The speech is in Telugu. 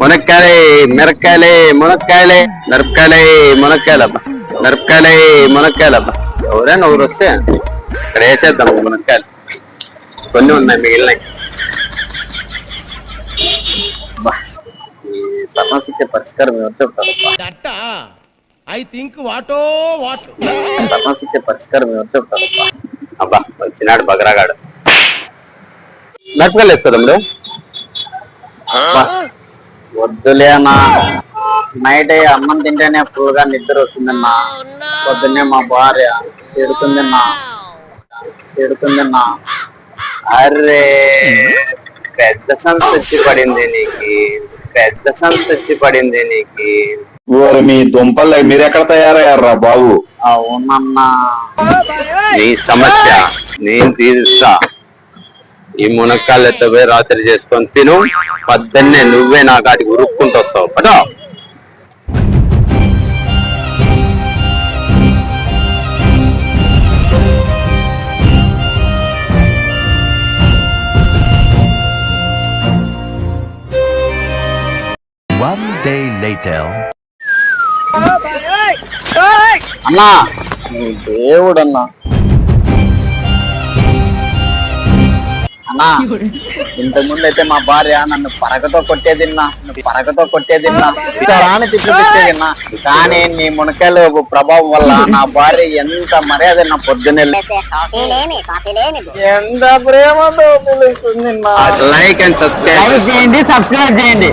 మునక్కాయలే మిరక్కాయలే మునక్కాయలే మిరపకాయలే మునక్కాయలబ్బా. మిరపకాయలే మునక్కాయలబ్బా. ఎవరైనా ఊరు వస్తే ఇక్కడ వేసేద్దాం మునక్కాయలు. కొన్ని ఉన్నాయి మిగిలినాయి సమస్యకి పరిష్కారం దట్ట? ఐ థింక్ వాటో వాట్. సమస్యకి పరిష్కారం ఎవరు చెప్తారబ్బా అబ్బా వచ్చినాడు బగరాగాడు. మిరపకాయలు వేసుకో తమ్ముడు అబ్బా, వద్దులే అన్నా నైట్ అన్నం తింటేనే ఫుల్గా నిద్ర వస్తుందన్నా. పొద్దున్నే మా భార్య తిడుతుందన్నా. తిడుతుందన్నా. అరే పెద్ద సంస్థ వచ్చి పడింది నీకు. పెద్ద సంస్థ వచ్చి పడింది నీకు. ఓరి మీ దుంపలు మీరు ఎక్కడ తయారయ్యారా బాబు? అవునన్నా. నీ సమస్య నేను తీరుస్తా. ఈ మునక్కాయలు ఎత్తపోయి రాత్రి చేసుకొని తిను. పొద్దున్నే నువ్వే నా కాటికి ఉరుక్కుంటూ వస్తావు. పటో One day later. అన్నా నీ అన్నా ఇంతకుముందు అయితే మా భార్య నన్ను పరకతో కొట్టేదిన్నా నన్ను పరకతో కొట్టేదిన్నా రాని తిట్లు తిట్టేదిన్నా కానీ నీ మునకాయల ప్రభావం వల్ల నా భార్య ఎంత మర్యాద నా పొద్దున్నే ఎంత ప్రేమతో పిలుస్తుంది లైక్ అండ్ సబ్స్క్రైబ్. చేయండి సబ్స్క్రైబ్ చేయండి.